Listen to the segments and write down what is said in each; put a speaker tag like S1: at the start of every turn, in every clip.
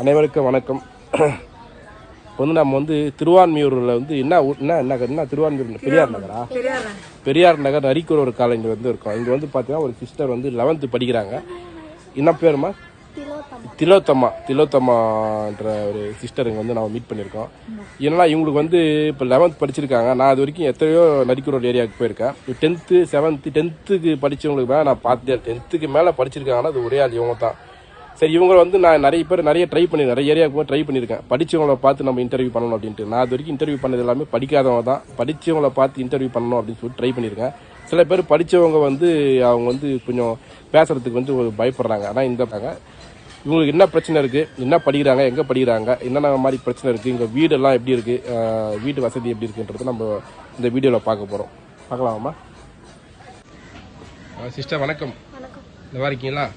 S1: அனைவருக்கும் வணக்கம். இப்போ வந்து நம்ம வந்து திருவான்மியூரில் வந்து என்ன என்ன என்ன என்ன திருவான்மியூர் பெரியார் நகரா? பெரியார் நகர். அரிக்கூர் ஒரு காலேஜில் வந்து இருக்கோம். இங்கே வந்து பார்த்தீங்கன்னா ஒரு சிஸ்டர் வந்து லெவன்த்து படிக்கிறாங்க. என்ன பேருமா திலோத்தம்மா திலோத்தம்மான்ற ஒரு சிஸ்டர் இங்கே வந்து நான் மீட் பண்ணியிருக்கோம். ஏன்னா இவங்களுக்கு வந்து இப்போ லெவன்த் படிச்சிருக்காங்க. நான் அது வரைக்கும் எத்தனையோ நரிக்கூரோட ஏரியாவுக்கு போயிருக்கேன். டென்த்து செவன்த்து டென்த்துக்கு படித்தவங்களுக்கு மேலே நான் பார்த்தேன் டென்த்துக்கு மேலே படிச்சிருக்காங்கன்னா அது ஒரே ஆள் இவங்க தான் சரி இவங்க வந்து நான் நிறைய பேர் நிறைய ட்ரை பண்ணி நிறைய ஏரியாவுக்கு போய் ட்ரை பண்ணியிருக்கேன். படிச்சவங்கள பார்த்து நம்ம இன்டர்வியூ பண்ணணும் அப்படின்ட்டு. நான் அது வரைக்கும் இன்டர்வியூ பண்ணது எல்லாமே படிக்காதவங்க தான். படிச்சவங்கள பார்த்து இன்டர்வியூ பண்ணணும் அப்படின்னு சொல்லி ட்ரை பண்ணியிருக்கேன். சில பேர் படிச்சவங்க வந்து அவங்க வந்து கொஞ்சம் பேசுறதுக்கு வந்து பயப்படுறாங்க. ஆனால் இந்த இவங்களுக்கு என்ன பிரச்சனை இருக்கு? என்ன படிக்கிறாங்க? எங்க படிக்கிறாங்க? என்னென்ன மாதிரி பிரச்சனை இருக்கு? இங்க வீடெல்லாம் எப்படி இருக்கு? அஹ் வீட்டு வசதி எப்படி இருக்குன்றது நம்ம இந்த வீடியோல பார்க்க போறோம். பார்க்கலாமா சிஸ்டர் வணக்கம். நல்லா இருக்கீங்களா?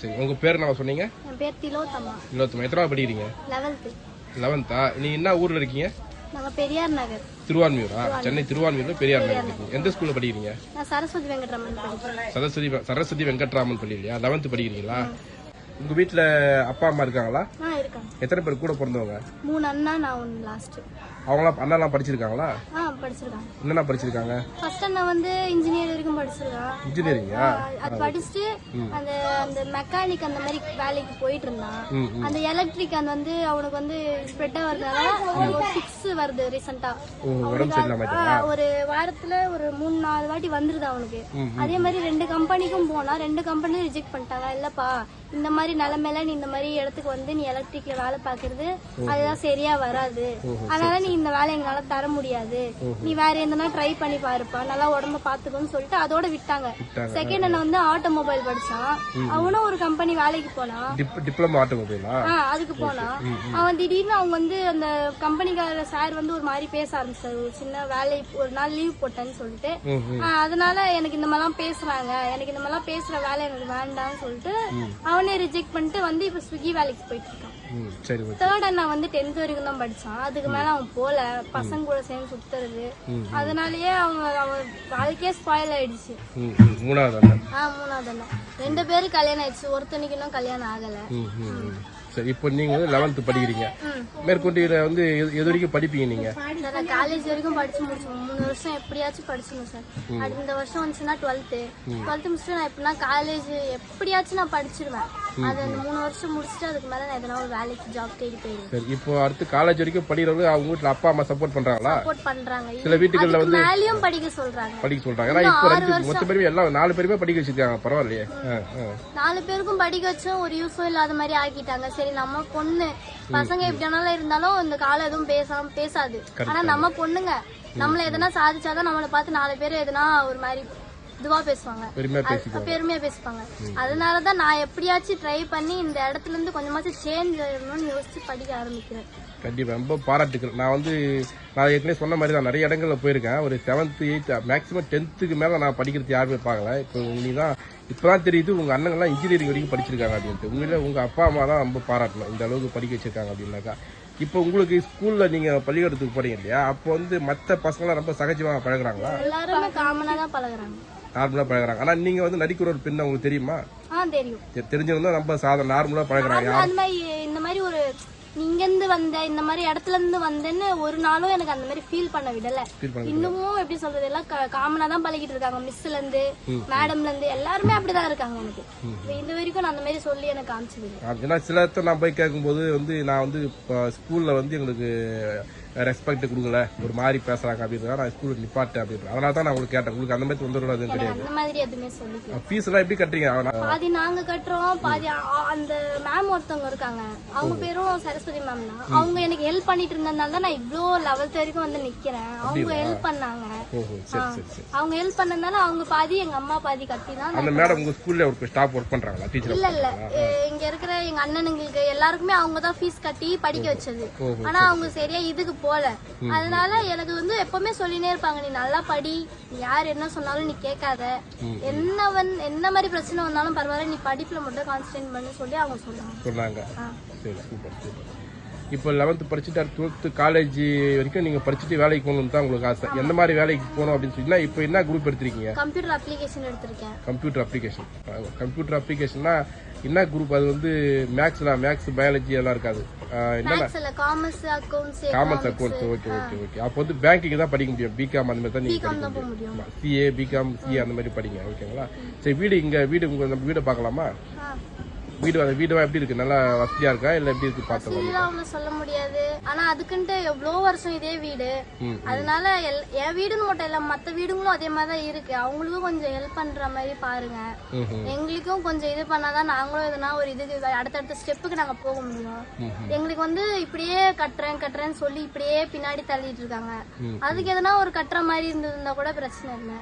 S1: சரி உங்க பேர் என்ன சொன்னீங்க?
S2: என் பேர் திலோத்தம்மா.
S1: இருபத்தொம்பது எத்தனை படிக்கிறீங்க?
S2: லெவல்த்து.
S1: லெவன்த்தா நீ என்ன ஊர்ல இருக்கீங்க?
S2: நாங்கள் பெரியார் நகர்.
S1: திருவான்மியூரா? சென்னை திருவான்மியூர்ல பெரியார் நகர் இருக்கீங்க எந்த ஸ்கூல்ல படிக்கிறீங்க?
S2: நான் சரஸ்வதி வெங்கட்ரமன்
S1: சரஸ்வதி சரஸ்வதி வெங்கட்ராமன் பள்ளி இல்லையா லெவன்த் படிக்கிறீங்களா உங்க வீட்ல அப்பா அம்மா இருக்காங்களா?
S2: ஆ இருக்காங்க.
S1: எத்தனை பேர் கூட பிறந்தவங்க?
S2: மூணு அண்ணா நான் ஒன்று லாஸ்ட்டு
S1: அவங்களாம் அண்ணாலாம் படிச்சிருக்காங்களா?
S2: ஆ படிச்சிருக்காங்க.
S1: என்னென்ன படிச்சிருக்காங்க?
S2: ஃபர்ஸ்ட் அண்ணா வந்து இன்ஜினியர் வரைக்கும் படிச்சிருக்கான்
S1: இன்ஜினியரிங்கா
S2: ஆ, அது படிச்சுட்டு அந்த அந்த மெக்கானிக் அந்த மாதிரி வேலைக்கு போயிட்டு இருந்தான். அந்த எலக்ட்ரிக் அந்த வந்து அவனுக்கு வந்து ஸ்ப்ரெட் ஆகிறதுனால அவனுக்கு சிக்ஸ் வருது ரீசெண்டா ஒரு வாரத்துல ஒரு மூணு நாலு வாட்டி வந்துருது அவனுக்கு. அதே மாதிரி ரெண்டு கம்பெனிக்கும் போனா ரெண்டு கம்பெனியும் ரிஜெக்ட் பண்ணிட்டாங்க. இல்லப்பா இந்த மாதிரி நிலைமையில நீ இந்த மாதிரி இடத்துக்கு வந்து நீ எலக்ட்ரிக்ல வேலை பாக்குறது அதுதான் சரியா வராது. அதனால நீ இந்த வேலை எங்களால தர முடியாது. நீ வேற எந்தனா ட்ரை பண்ணி பாருப்பா. நல்லா உடம்ப பாத்துக்கோன்னு சொல்லிட்டு அதோட விட்டாங்க. செகண்ட் அண்ணன் வந்து ஆட்டோமொபைல் படிச்சான். அவனும் ஒரு கம்பெனி வேலைக்கு போனான். அதுக்கு போனா அவன் திடீர்னு அவங்க வந்து அந்த கம்பெனிக்கார சார் வந்து ஒரு மாதிரி பேச ஆரம்பிச்சாரு. ஒரு சின்ன வேலை ஒரு நாள் லீவ் போட்டேன்னு சொல்லிட்டு. ஆ, அதனால எனக்கு இந்த மாதிரிலாம் பேசுறாங்க. எனக்கு இந்த மாதிரிலாம் பேசுற வேலை எனக்கு வேண்டாம்னு சொல்லிட்டு அவனே ரிஜெக்ட் பண்ணிட்டு வந்து இப்ப ஸ்விக்கி வேலைக்கு போயிட்டு இருக்கான். தேர்ட் அண்ணா வந்து டென்த் வரைக்கும் தான் படிச்சான். அதுக்கு மேல அவன் போல. பசங்க கூட சேர்ந்து சுத்துறது. அதனாலயே அவங்க அவன் வாழ்க்கையே ஸ்பாயில் ஆயிடுச்சு.
S1: மூணாவது
S2: மூணாவது அண்ணா. ரெண்டு பேரும் கல்யாணம் ஆயிடுச்சு. ஒருத்தனுக்கு இன்னும் கல்யாணம் ஆகல.
S1: சரி இப்போ நீங்க வந்து லெவன்த்து படிக்கிறீங்க. மேற்கொண்டு வந்து எது எது வரைக்கும் படிப்பீங்க நீங்க?
S2: சார் நான் காலேஜ் வரைக்கும் படிச்சு முடிச்சோம் மூணு வருஷம் எப்படியாச்சும் படிச்சிடணும் சார் அது இந்த வருஷம் வந்துச்சுன்னா டுவெல்த்து டுவெல்த்து முடிச்சுட்டு நான் எப்படின்னா காலேஜ் எப்படியாச்சும் நான் படிச்சிருவேன். அது அந்த மூணு வருஷம் முடிச்சுட்டு அதுக்கு மேல நான் எதனா ஒரு வேலைக்கு ஜாப் தேடி
S1: சரி இப்போ அடுத்து காலேஜ் வரைக்கும் படிக்கிறவங்க அவங்க வீட்டில் அப்பா அம்மா சப்போர்ட் பண்றாங்களா?
S2: சப்போர்ட் பண்றாங்க.
S1: சில வீட்டுகள்ல
S2: அதுக்கு மேலயும் படிக்க சொல்றாங்க.
S1: படிக்க சொல்றாங்க. ஏன்னா இப்போ ரெண்டு மொத்த பேருமே எல்லாம் நாலு பேருமே படிக்க வச்சிருக்காங்க. பரவாயில்லையே.
S2: நாலு பேருக்கும் படிக்க வச்சும் ஒரு யூஸும் இல்லாத மாதிரி ஆக்கிட்டாங்க. சரி நம்ம பொண்ணு பசங்க எப்படி இருந்தாலும் இந்த காலம் எதுவும் பேசாம பேசாது. ஆனா நம்ம பொண்ணுங்க நம்மள எதனா சாதிச்சாதான் நம்மளை பார்த்து நாலு பேர் எதனா ஒரு மாதிரி இதுவா பேசுவாங்க.
S1: பெருமையா பேசி
S2: அது பெருமையா பேசிப்பாங்க. அதனாலதான் நான் எப்படியாச்சும் ட்ரை பண்ணி இந்த இடத்துல இருந்து கொஞ்சமாச்சும் சேஞ்ச் ஆகணும்னு யோசிச்சு படிக்க ஆரம்பிக்கிறேன்.
S1: கண்டிப்பா. ரொம்ப பாராட்டுக்கள். நான் வந்து நான் ஏற்கனவே சொன்ன மாதிரி தான் நிறைய இடங்கள்ல போயிருக்கேன். ஒரு செவன்த் எயித் மேக்ஸிமம் டென்த்துக்கு மேல நான் படிக்கிறது யாருமே பார்க்கல. இப்போ நீ தான் இப்பதான் தெரியுது உங்க அண்ணங்கள்லாம் இன்ஜினியரிங் வரைக்கும் படிச்சிருக்காங்க அப்படின்ட்டு. உண்மையில உங்க அப்பா அம்மா தான் ரொம்ப பாராட்டணும். இந்த அளவுக்கு படிக்க வச்சிருக்காங்க அப்படின்னாக்கா. இப்போ உங்களுக்கு ஸ்கூல்ல நீங்க பள்ளிக்கூடத்துக்கு போறீங்க இல்லையா? அப்போ வந்து மற்ற பசங்களாம் ரொம்ப சகஜமா பழகுறாங்களா?
S2: எல்லாருமே காமனா தான் பழகுறாங்க.
S1: நார்மலா பழகுறாங்க. ஆனா நீங்க வந்து நடிக்கிற ஒரு பெண் உங்களுக்கு தெரியுமா?
S2: ஆ தெரியும்.
S1: தெ- தெரிஞ்சிருந்தா ரொம்ப சாதாரண நார்மலா பழகுறாங்க.
S2: இந்த மாதிரி ஒரு நீங்க இருந்து வந்த இந்த மாதிரி இடத்துல இருந்து வந்தேன்னு ஒரு நாளும் எனக்கு அந்த மாதிரி ஃபீல் பண்ண விடல. இன்னமும் எப்படி சொல்றது எல்லாம் காமனா தான் பழகிட்டு இருக்காங்க. மிஸ்ல இருந்து மேடம்ல இருந்து எல்லாருமே அப்படிதான் இருக்காங்க எனக்கு. இது வரைக்கும் நான் அந்த மாதிரி சொல்லி எனக்கு காமிச்சது.
S1: ஏன்னா சில இடத்துல நான் போய் கேட்கும்போது வந்து நான் வந்து ஸ்கூல்ல வந்து எங்களுக்கு ரெஸ்பெக்ட் கொடுக்கல ஒரு மாதிரி பேசுறாங்க அப்படின்றத நான் ஸ்கூல் நிப்பாட்டேன் அப்படின்னு அதனால தான் நான் உங்களுக்கு கேட்டேன். உங்களுக்கு அந்த மாதிரி தொந்தரவு எதுவும் கிடையாது.
S2: அந்த மாதிரி எதுவுமே சொல்லிக்கல.
S1: ஃபீஸ் எல்லாம் எப்படி கட்டுறீங்க?
S2: பாதி நாங்க கட்டுறோம் பாதி அந்த மேம் ஒருத்தவங்க இருக்காங்க. அவங்க பேரும் சரஸ்வதி மேம் தான். அவங்க எனக்கு ஹெல்ப் பண்ணிட்டு இருந்ததுனால தான் நான் இவ்ளோ லெவல்த் வரைக்கும் வந்து நிக்கிறேன். அவங்க ஹெல்ப் பண்ணாங்க. அவங்க ஹெல்ப் பண்ணதுனால அவங்க பாதி எங்க அம்மா பாதி கட்டி தான்
S1: அந்த மேடம் உங்க ஸ்கூல்ல ஒரு ஸ்டாஃப் ஒர்க் பண்றாங்களா? டீச்சர்
S2: இல்ல இல்ல இங்க இருக்கிற எங்க அண்ணனுங்களுக்கு எல்லாருக்குமே அவங்க தான் ஃபீஸ் கட்டி படிக்க வச்சது. ஆனா அவங்க சரியா இதுக்கு போல. அதனால எனக்கு வந்து எப்பவுமே சொல்லினே இருப்பாங்க நீ நல்லா படி யார் என்ன சொன்னாலும் நீ கேட்காத. என்ன வந் என்ன மாதிரி பிரச்சனை வந்தாலும் பரவாயில்ல நீ படிப்புல மட்டும் கான்சென்ட்ரேட் பண்ணு சொல்லி அவங்க சொல்லுவாங்க
S1: சொன்னாங்க. சரி சூப்பர் சூப்பர் இப்போ லெவன்த் படிச்சுட்டு டுவெல்த்து காலேஜ் வரைக்கும் நீங்க படிச்சுட்டு வேலைக்கு போகணும்னு தான் உங்களுக்கு ஆசை. எந்த மாதிரி வேலைக்கு போகணும் அப்படின்னு சொன்னா இப்போ என்ன குரூப் எடுத்திருக்கீங்க?
S2: கம்ப்யூட்டர் அப்ளிகேஷன் எடுத்திருக்கேன்.
S1: கம்ப்யூட்டர் அப்ளிகேஷன் கம்ப்யூட்டர் அப்ளிகேஷன்னா என்ன குரூப் அது வந்து மேக்ஸ்ல மேக்ஸ் பயாலஜி எல்லாம் இருக்காது.
S2: இல்ல commerce accounts
S1: commerce accounts okay okay okay அப்போ வந்து பேங்கிங் தான் படிக்க முடியும். பிகாம் அந்த மாதிரி தான் நீங்க
S2: பிகாம்
S1: படிக்க
S2: முடியும்.
S1: சிஏ பிகாம் சிஏ அந்த மாதிரி படிங்க ஓகேங்களா சரி வீடு இங்க வீடு உங்க நம்ம வீடை பார்க்கலாமா. வீடு வீடு எப்படி இருக்கு? நல்லா வசதியா இருக்கா? இல்ல எப்படி இருக்கு
S2: அவ்வளவு சொல்ல முடியாது. ஆனா அதுக்குன்ட்டு எவ்வளவு வருஷம் இதே வீடு. அதனால என் வீடுன்னு மட்டும் இல்ல மத்த வீடுங்களும் அதே மாதிரி தான் இருக்கு. அவங்களுக்கும் கொஞ்சம் ஹெல்ப் பண்ற மாதிரி பாருங்க. எங்களுக்கும் கொஞ்சம் இது பண்ணாதான் நாங்களும் எதுனா ஒரு இதுக்கு அடுத்தடுத்த ஸ்டெப்புக்கு நாங்க போக முடியும். எங்களுக்கு வந்து இப்படியே கட்டுறேன் கட்டுறேன்னு சொல்லி இப்படியே பின்னாடி தள்ளிட்டு இருக்காங்க. அதுக்கு எதனா ஒரு கட்டுற மாதிரி இருந்ததுன்னா கூட பிரச்சனை இல்லை.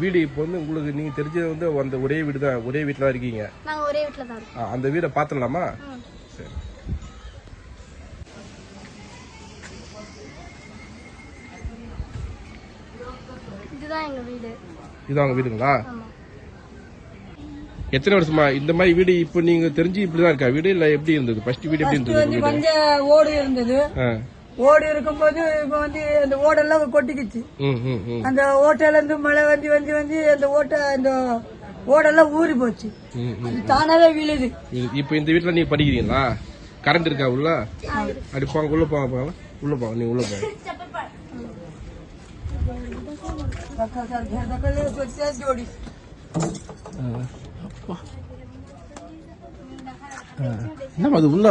S1: வீடு இப்போ வந்து உங்களுக்கு நீங்க தெரிஞ்சது வந்து அந்த ஒரே வீடு தான் ஒரே வீட்டில் தான் இருக்கீங்க.
S2: நாங்க ஒரே வீட்டுல தான் இருக்கோம்
S1: அந்த வீடை பார்த்துடலாமா. சரி.
S2: இதுதான் எங்க வீடு.
S1: இது அவங்க வீடுங்களா?
S2: ஆமா.
S1: எத்தனை வருஷமா இந்த மாதிரி வீடு இப்போ நீங்க தெரிஞ்சு இப்படிதான் இருக்கா? வீடு இல்ல எப்படி இருந்தது? ஃபர்ஸ்ட் வீடு எப்படி இருந்தது? வீடு?
S3: கொஞ்ச ஓடு இருந்தது.
S1: ஆ.
S3: ஓடு இருக்கும்போது இப்ப வந்து அந்த ஓடெல்லாம் கொட்டிக்கிச்சு. அந்த ஓட்டையில இருந்து மழை வந்து வந்து வந்து அந்த ஓட்டை அந்த ஓடெல்லாம் ஊறி போச்சு. அது தானாவே விழுது.
S1: இது- இப்போ இந்த வீட்ல நீங்க படிக்கிறீங்களா? கரண்ட் இருக்கா உள்ள? அடி போங்க உள்ள போங்க போங்க உள்ள போங்க நீ உள்ள போங்க என்னம்மா அது உள்ள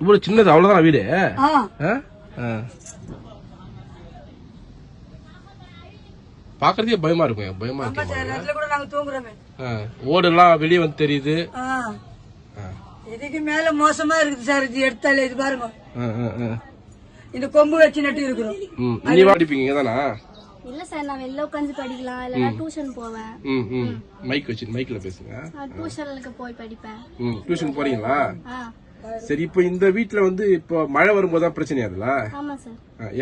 S1: இவ்வளவு சின்னது அவ்வளவுதான் வீடு. பாக்குறதே பயமா இருக்கும் பயமா
S3: ஆமா
S1: இருக்கு
S3: சார் அதுல கூட நாங்க தூங்குறோமே.
S1: ஆ. ஓடெல்லாம் வெளியே வந்து தெரியுது.
S3: ஆ.
S1: ஆ.
S3: இதுக்கு மேல மோசமா இருக்குது சார் இது எடுத்தாலே இது பாருங்க. இந்த கொம்பு வச்சு நட்டு இருக்கிறோம்.
S1: நீ படிப்பீங்க இங்கதானா?
S2: இல்ல சார் நான் வெளில உட்காந்து படிக்கலாம் இல்லைன்னா டியூஷன் போவேன்.
S1: ம் ம். மைக் வச்சு மைக்ல பேசுங்க.
S2: டியூஷனுக்கு போய் படிப்பேன்.
S1: ம் டியூஷன் போறீங்களா?
S2: ஆ.
S1: சரி இப்போ இந்த வீட்ல வந்து இப்போ மழை வரும்போது தான் பிரச்சனை
S2: சார்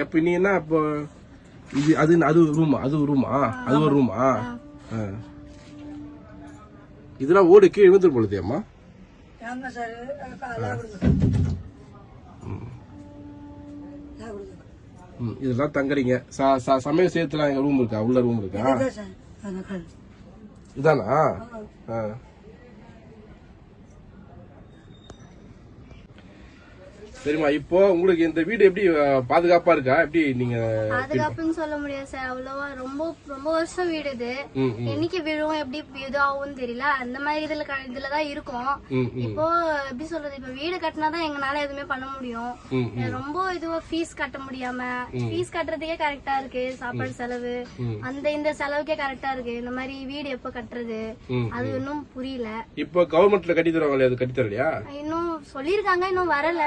S1: எப்ப நீ என்ன இப்போ இது அது அது ரூமா அது ரூமா அது ஒரு ரூமா இதெல்லாம் ஓடு கீழே விழுந்துரு பொழுது அம்மா.
S3: ஆமா சார்
S1: ம், இதெல்லாம் தங்குறீங்க. ச- ச- சமையல் செய்யறதுல எங்க ரூம் இருக்கா? உள்ள ரூம் இருக்கா?
S3: சார்
S1: இதானா? ஆ. சரிம்மா இப்போ உங்களுக்கு இந்த வீடு எப்படி பாதுகாப்பா இருக்கா? எப்படி நீங்க
S2: பாதுகாப்புன்னு சொல்ல முடியாது சார். அவ்வளவா ரொம்ப ரொம்ப வருஷம் வீடு இது. என்னைக்கு விழும் எப்படி இதாகும் தெரியல. அந்த மாதிரி இதுல இதுலதான் இருக்கும். இப்போ எப்படி சொல்றது இப்ப வீடு கட்டினாதான் எங்களால எதுவுமே பண்ண முடியும். ரொம்ப இதுவா ஃபீஸ் கட்ட முடியாம ஃபீஸ் கட்டுறதுக்கே கரெக்டா இருக்கு. சாப்பாடு செலவு. அந்த இந்த செலவுக்கே கரெக்டா இருக்கு. இந்த மாதிரி வீடு எப்ப கட்டுறது. அது இன்னும் புரியல.
S1: இப்போ கவர்மெண்ட்ல கட்டி தருவாங்களே அது கட்டி தரலையா?
S2: இன்னும் சொல்லியிருக்காங்க இன்னும் வரல.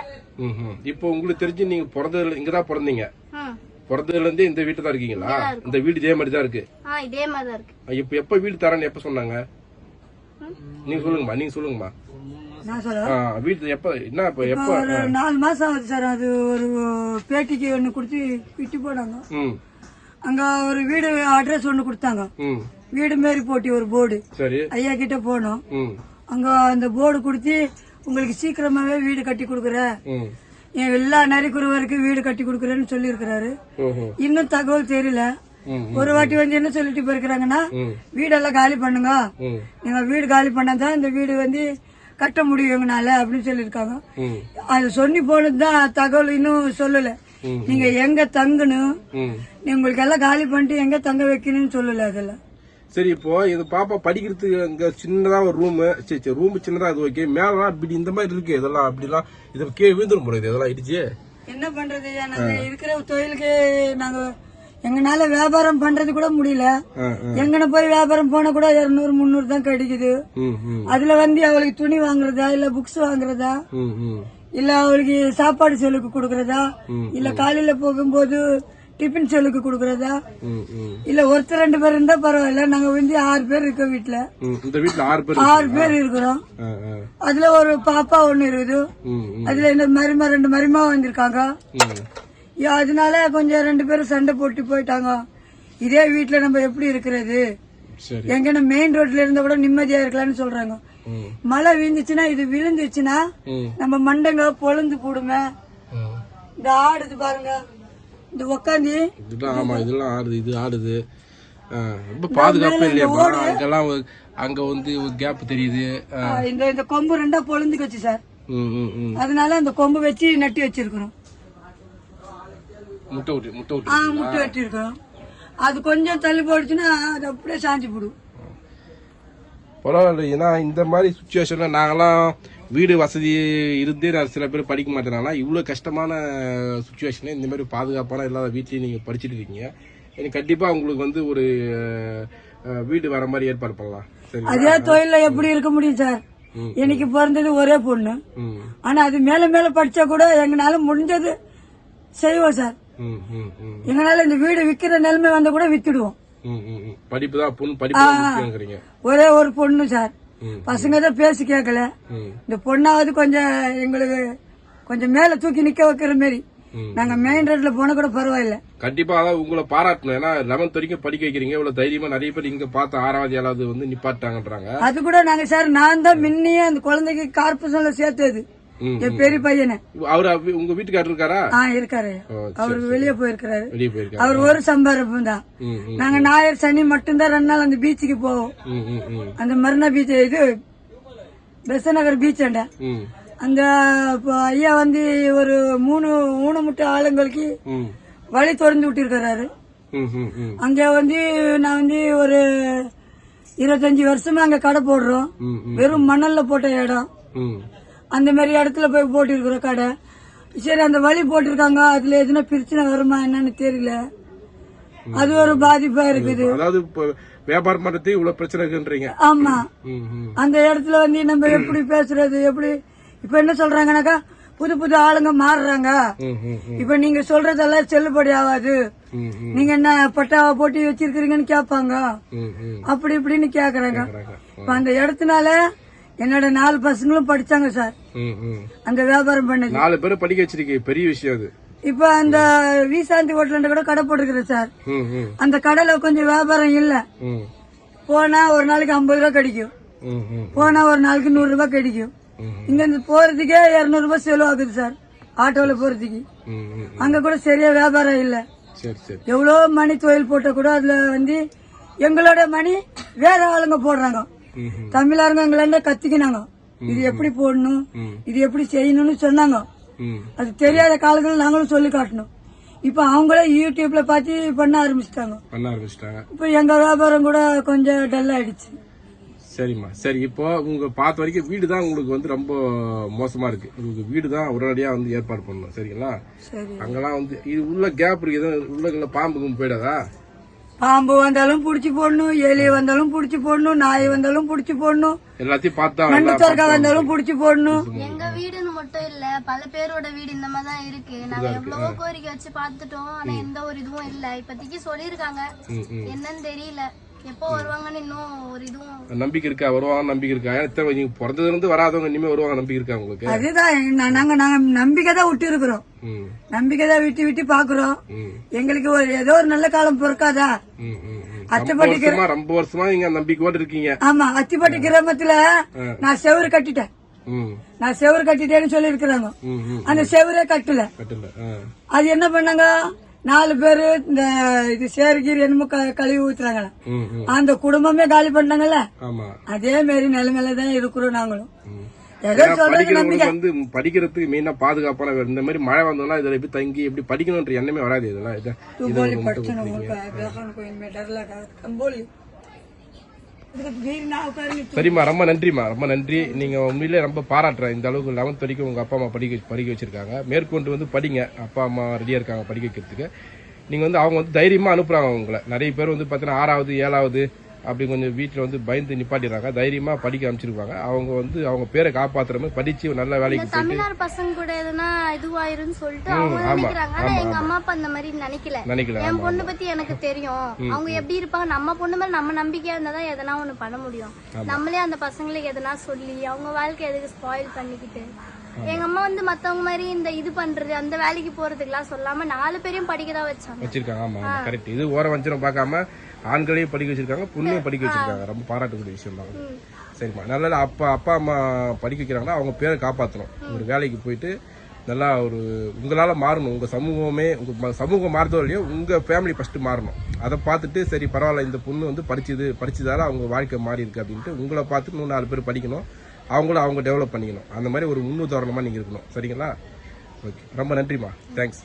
S1: இப்போ உங்களுக்கு தெரிஞ்சு நீங்க பிறந்ததுல இங்கதான் பிறந்தீங்க. பிறந்ததுல இருந்தே இந்த வீட்டு தான் இருக்கீங்களா? இந்த வீடு இதே மாதிரி தான் இருக்கு.
S2: ஆ இதே மாதிரி தான் இருக்கு
S1: இப்ப எப்ப வீடு தரேன்னு எப்ப சொன்னாங்க? நீங்க சொல்லுங்கம்மா நீங்க சொல்லுங்கம்மா.
S3: நான் சொல்ல
S1: ஆ, வீடு எப்ப என்ன இப்ப எப்ப
S3: நாலு மாசம் ஆகுது சார். அது ஒரு பேட்டிக்கு ஒன்று கொடுத்து விட்டு போனாங்க.
S1: ம்.
S3: அங்க ஒரு வீடு அட்ரஸ் ஒன்று கொடுத்தாங்க.
S1: ம்.
S3: வீடு மாரி போட்டி ஒரு போர்டு
S1: சரி.
S3: ஐயா கிட்ட போனோம்.
S1: ம்.
S3: அங்க அந்த போர்டு கொடுத்து உங்களுக்கு சீக்கிரமாவே வீடு கட்டி கொடுக்குறேன். என் எல்லா நரிக்குறவருக்கு வீடு கட்டி கொடுக்குறேன்னு சொல்லியிருக்கிறாரு. இன்னும் தகவல் தெரியல. ஒரு வாட்டி வந்து என்ன சொல்லிட்டு போயிருக்கிறாங்கன்னா. வீடெல்லாம் காலி பண்ணுங்க. நீங்க வீடு காலி பண்ணாதான் இந்த வீடு வந்து கட்ட முடியும் எங்கனால அப்படின்னு சொல்லியிருக்காங்க. அது சொல்லி போனதுதான் தகவல் இன்னும் சொல்லல. நீங்க எங்க தங்கணும்? உங்களுக்கு எல்லாம் காலி பண்ணிட்டு எங்க தங்க வைக்கணும்னு சொல்லல அதெல்லாம்.
S1: சரி இப்போ இது பாப்பா படிக்கிறதுக்கு அங்க சின்னதா ஒரு ரூம் சரி சரி ரூம் சின்னதா அது ஓகே மேலாம் இப்படி இந்த மாதிரி இருக்கு. இதெல்லாம் அப்படிலாம் இது கீழே விழுந்துரும் போல இது இதெல்லாம் இடிச்சு.
S3: என்ன பண்றது? நாங்க இருக்கிற தொழிலுக்கு நாங்க எங்கனால வியாபாரம் பண்றது கூட முடியல. எங்கன போய் வியாபாரம் போனா கூட இருநூறு முந்நூறு தான் கிடைக்குது. அதுல வந்து அவளுக்கு துணி வாங்குறதா இல்ல புக்ஸ் வாங்குறதா இல்ல அவளுக்கு சாப்பாடு செலவுக்கு கொடுக்கறதா இல்ல காலையில போகும்போது டிஃபன் செலவுக்கு கொடுக்கறதா? இல்ல ஒருத்தர் ரெண்டு பேர் இருந்தா பரவாயில்ல நாங்க வந்து ஆறு பேர் இருக்கோம் வீட்டுல
S1: இந்த வீட்ல ஆறு பேர்
S3: ஆறு பேர் இருக்கிறோம். அதுல ஒரு பாப்பா ஒண்ணு இருக்குது. அதுல இந்த மருமா ரெண்டு மருமா வந்திருக்காங்க. அதனால கொஞ்சம் ரெண்டு பேரும் சண்டை போட்டு போயிட்டாங்க. இதே வீட்டுல நம்ம எப்படி இருக்கிறது? எங்கன்னா மெயின் ரோட்ல இருந்தா கூட நிம்மதியா இருக்கலாம்னு சொல்றாங்க. மழை விழுந்துச்சுன்னா இது விழுந்துச்சுன்னா நம்ம மண்டங்க பொழுந்து போடுமே. இந்த ஆடுது பாருங்க. இந்த உக்காந்து.
S1: இதெல்லாம் ஆமா இதெல்லாம் ஆடுது இது ஆடுது. ரொம்ப பாதுகாப்பே இல்லையாப்பா அங்கெல்லாம் அங்க வந்து ஒரு கேப் தெரியுது.
S3: இந்த இந்த கொம்பு ரெண்டா பொழுந்துக்குச்சு சார்.
S1: ம், ம், ம்.
S3: அதனால அந்த கொம்பு வச்சு நட்டி வச்சிருக்கிறோம்.
S1: முட்டை விட்டு முட்டை விட்டு
S3: ஆ முட்டை வெட்டியிருக்கிறோம் அது கொஞ்சம் தள்ளி போடுச்சுன்னா அது அப்படியே சாஞ்சி போடும்.
S1: பரவாயில்ல ஏன்னா இந்த மாதிரி சுச்சுவேஷன்ல நாங்கெல்லாம் வீடு வசதி இருந்தே நான் சில பேர் படிக்க மாட்டேனால இவ்வளோ கஷ்டமான சுச்சுவேஷன்ல இந்த மாதிரி பாதுகாப்பான இல்லாத வீட்லயும் நீங்க படிச்சுட்டு இருக்கீங்க. எனக்கு கண்டிப்பா உங்களுக்கு வந்து ஒரு வீடு வர மாதிரி ஏற்பாடு பண்ணலாம். சரி
S3: அதே தொழில எப்படி இருக்க முடியும் சார்? எனக்கு பிறந்தது ஒரே பொண்ணு. ஆனா அது மேல மேல படிச்சா கூட எங்களால முடிஞ்சது செய்வோம் சார்.
S1: ம் ம் ம்.
S3: எங்களால இந்த வீடு விக்கிற நிலைமை வந்தா கூட வித்துடுவோம்.
S1: ம், ம், ம். படிப்பு தான்
S3: ஒரே ஒரு பொண்ணு சார். பசங்க தான் பேசி கேட்கல இந்த பொண்ணாவது கொஞ்சம் எங்களுக்கு கொஞ்சம் மேல தூக்கி நிக்க வைக்கிற மாதிரி. நாங்க மெயின் ரோட்ல போனா கூட பரவாயில்ல.
S1: கண்டிப்பா அதான் உங்களை பாராட்டணும். ஏன்னா லெவன்த் வரைக்கும் படிக்க வைக்கிறீங்க. இவ்வளவு தைரியமா நிறைய பேர் இங்க பார்த்து ஆறாவது ஏழாவது வந்து நிப்பாட்டாங்கன்றாங்க.
S3: அது கூட நாங்க சார் நான் தான் முன்னையே அந்த குழந்தைக்கு கார்பரேஷன்ல சேர்த்தது. என் பெரிய பையனை.
S1: அவரு அவ- உங்க வீட்டுக்காரர் இருக்காரா?
S3: ஆ இருக்காரு.
S1: ஓ,
S3: அவர் வெளியே
S1: போயிருக்காரு.
S3: அவர் ஒரு சம்பாரப்பம் தான். நாங்க ஞாயிறு சனி மட்டும்தான் ரெண்டு நாள் அந்த பீச்சுக்கு போவோம். அந்த மருணா பீச் இது பெசநகர் பீச் அந்த ஐயா வந்து ஒரு மூணு மூணு முட்டை ஆளுங்களுக்கு வழி திறந்து விட்டிருக்கிறாரு. அங்க வந்து நான் வந்து ஒரு இருபத்தஞ்சு வருஷமா அங்க கடை போடுறோம். வெறும் மணல்ல போட்ட இடம். அந்த மாதிரி இடத்துல போய் போட்டிருக்கிறோம் கடை. சரி அந்த வழி போட்டிருக்காங்க. அதுல எதுனா பிரச்சனை வருமா என்னன்னு தெரியல. அது ஒரு பாதிப்பா இருக்குது.
S1: அதாவது இப்போ வியாபாரம் பண்றது இவ்வளவு பிரச்சனை இருக்குன்றீங்க.
S3: ஆமா. அந்த இடத்துல வந்து நம்ம எப்படி பேசுறது எப்படி இப்ப என்ன சொல்றாங்கன்னாக்கா புது புது ஆளுங்க மாறுறாங்க. இப்ப நீங்க சொல்றதெல்லாம் செல்லுபடி ஆகாது. நீங்க என்ன பட்டாவை போட்டி
S1: ம், ம்.
S3: அப்படி இப்படின்னு கேக்குறாங்க. இப்ப அந்த இடத்துனால என்னோட நாலு பசங்களும் படிச்சாங்க சார். அந்த வியாபாரம் பண்ணது.
S1: நாலு பேரை படிக்க வச்சிருக்கீங்க பெரிய விஷயம் அது.
S3: இப்ப அந்த விசாந்தி ஹோட்டல் கூட கடை போட்டுக்கிறேன் சார். அந்த கடையில கொஞ்சம் வியாபாரம் இல்ல. போனா ஒரு நாளைக்கு ஐம்பது ரூபாய் கிடைக்கும். போனா ஒரு நாளைக்கு நூறு ரூபாய் கிடைக்கும். இங்க இருந்து போறதுக்கே இருநூறு ரூபாய் செலவாகுது சார் ஆட்டோல போறதுக்கு. அங்க கூட சரியா வியாபாரம் இல்ல. எவ்வளோ மணி தொழில் போட்ட கூட அதுல வந்து எங்களோட மணி வேற ஆளுங்க போடுறாங்க. தமிழாருங்க கத்திக்கினாங்க. இது எப்படி போடணும்? இது எப்படி செய்யணும்னு சொன்னாங்க. அது தெரியாத காலங்களில் நாங்களும் சொல்லி காட்டணும். இப்ப அவங்களே யூடியூப்ல பார்த்து பண்ண ஆரம்பிச்சிட்டாங்க.
S1: பண்ண ஆரம்பிச்சிட்டாங்க.
S3: இப்ப எங்க வியாபாரம் கூட கொஞ்சம் டல் ஆயிடுச்சு.
S1: சரிம்மா. சரி இப்போ உங்க பார்த்த வரைக்கும் வீடு தான் உங்களுக்கு வந்து ரொம்ப மோசமா இருக்கு. உங்களுக்கு வீடு தான் உடனடியா வந்து ஏற்பாடு பண்ணணும். சரிங்களா?
S3: சரி.
S1: அங்கெல்லாம் வந்து இது உள்ள கேப் இருக்கு. உள்ள பாம்பு போயிடாதா?
S3: பாம்பு வந்தாலும் புடிச்சு போடணும் எலி வந்தாலும் புடிச்சு போடணும் நாய் வந்தாலும் புடிச்சு போடணும்
S1: எல்லாத்தையும் பார்த்தா
S3: நண்டு தர்கா வந்தாலும் புடிச்சு போடணும்.
S2: எங்க வீடுன்னு மட்டும் இல்ல பல பேரோட வீடு இந்த மாதிரி தான் இருக்கு. நாங்க எவ்வளவோ கோரிக்கை வச்சு பார்த்துட்டோம் ஆனா எந்த ஒரு இதுவும் இல்ல. இப்போதைக்கு சொல்லிருக்காங்க. என்னன்னு தெரியல. எப்போ வருவாங்கன்னு இன்னும் ஒரு இதுவும்
S1: நம்பிக்கை இருக்கா? வருவாங்க நம்பிக்கை இருக்கா? ஏன்னா நீங்க பிறந்ததுல இருந்து வராதவங்க இனிமே வருவாங்க நம்பிக்கை இருக்கா உங்களுக்கு?
S3: அதுதான் நாங்க நாங்க நம்பிக்கை தான் விட்டு இருக்கிறோம். நம்பிக்கை தான் விட்டு விட்டு பாக்குறோம் எங்களுக்கு ஒரு ஏதோ ஒரு நல்ல காலம் பிறக்காதா?
S1: ம். ரொம்ப
S3: அச்சப்பட்டு
S1: வருஷமா ரொம்ப வருஷமா நீங்க நம்பிக்கையோட இருக்கீங்க.
S3: ஆமா அத்திப்பட்டி கிராமத்துல நான் செவுரு கட்டிட்டேன். நான் செவுரு கட்டிட்டேன்னு சொல்லி இருக்கிறாங்க. அந்த செவுரே கட்டல. அது என்ன பண்ணாங்க? நாலு பேரு இந்த இது சேருகீர் என்னமோ கழுவி ஊத்துறாங்களா. அந்த குடும்பமே காலி பண்ணாங்கல்ல? அதே மாதிரி நிலைமையில தான் இருக்கிறோம் நாங்களும்.
S1: வந்து படிக்கிறதுக்கு மெயினா பாதுகாப்பான. இந்த மாதிரி மழை வந்தோம்னா இதுல எப்படி தங்கி எப்படி படிக்கணும்ன்ற எண்ணமே வராது இதெல்லாம். சரிம்மா ரொம்ப நன்றிம்மா ரொம்ப நன்றி. நீங்க உண்மையிலே ரொம்ப பாராட்டுறேன். இந்த அளவுக்கு லெவன்த் வரைக்கும் உங்க அப்பா அம்மா படிக்க படிக்க வச்சிருக்காங்க. மேற்கொண்டு வந்து படிங்க. அப்பா அம்மா ரெடியா இருக்காங்க படிக்க வைக்கிறதுக்கு நீங்க வந்து அவங்க வந்து தைரியமா அனுப்புறாங்க உங்களை. நிறைய பேர் வந்து பாத்தீங்கன்னா ஆறாவது ஏழாவது அப்படி கொஞ்சம் வீட்டுல வந்து பயந்து நிப்பாட்டிடுறாங்க. தைரியமா படிக்க அமைச்சிருக்காங்க அவங்க வந்து அவங்க பேரை காப்பாத்துற மாதிரி படிச்சு ஒரு நல்ல வேலைக்கு
S2: தமிழ்நாடு பசங்க கூட எதுனா இதுவாயிருன்னு சொல்லிட்டு அவங்க நினைக்கிறாங்க. ஆனா எங்க அம்மா அப்பா அந்த மாதிரி நினைக்கல.
S1: நினைக்கல
S2: என் பொண்ணு பத்தி எனக்கு தெரியும். அவங்க எப்படி இருப்பாங்க? நம்ம பொண்ணு மேல நம்ம நம்பிக்கையா இருந்தா தான் எதனா ஒண்ணு பண்ண முடியும். நம்மளே அந்த பசங்களுக்கு எதனா சொல்லி அவங்க வாழ்க்கை எதுக்கு ஸ்பாயில் பண்ணிக்கிட்டு. எங்க அம்மா வந்து மத்தவங்க மாதிரி இந்த இது பண்றது அந்த வேலைக்கு போறதுக்குலாம் சொல்லாம நாலு பேரையும் படிக்க தான் வச்சாங்க.
S1: வச்சிருக்காங்க. ஆமா கரெக்ட் இது ஓர வஞ்சனம் பார்க்காம ஆண்களையும் படிக்க வச்சிருக்காங்க பொண்ணையும் படிக்க வச்சிருக்காங்க. ரொம்ப பாராட்டக்கூடிய விஷயம் தான் சரிம்மா. நல்ல அப்பா அப்பா அம்மா படிக்க வைக்கிறாங்கன்னா அவங்க பேரை காப்பாற்றணும் ஒரு வேலைக்கு போயிட்டு நல்லா ஒரு உங்களால மாறணும். உங்க சமூகமே உங்க ம- சமூகம் மாறுதோ இல்லையோ உங்க ஃபேமிலி ஃபர்ஸ்ட் மாறணும். அதை பார்த்துட்டு சரி பரவாயில்ல இந்த பொண்ணு வந்து படிச்சது படிச்சதால அவங்க வாழ்க்கை மாறி இருக்கு அப்படின்ட்டு உங்களை பார்த்து இன்னும் நாலு பேர் படிக்கணும். அவங்களும் அவங்க டெவலப் பண்ணிக்கணும். அந்த மாதிரி ஒரு முன்னுதாரணமா நீங்க இருக்கணும். சரிங்களா? ஓகே ரொம்ப நன்றிம்மா. தேங்க்ஸ்